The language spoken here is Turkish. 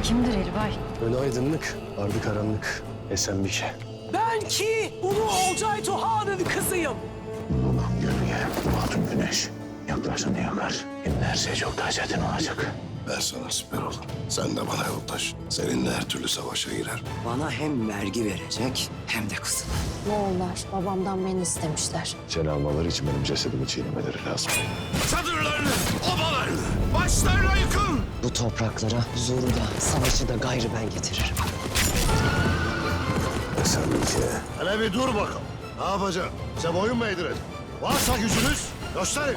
Sen kimdir Elbay? Ön aydınlık, ardı karanlık. Esenbike. Ben ki Ulu Olcay Tuha'nın kızıyım. Babam gölge, hatun güneş. Yaklaşını yakar. Günlerce çok tacetin olacak. Ben sana siper olurum. Sen de bana yoldaş. Seninle her türlü savaşa girer. Bana hem vergi verecek hem de kızını. Moğollar babamdan beni istemişler. Seni almaları için benim cesedimi çiğnemeleri lazım. Çadırlarını, obalarını başlarına. Bu topraklara huzuru da savaşı da gayrı ben getiririm. Esenbike. Hele bir dur bakalım. Ne yapacaksın? Bize boyun mu eğdireceksin? Varsa gücünüz gösterin.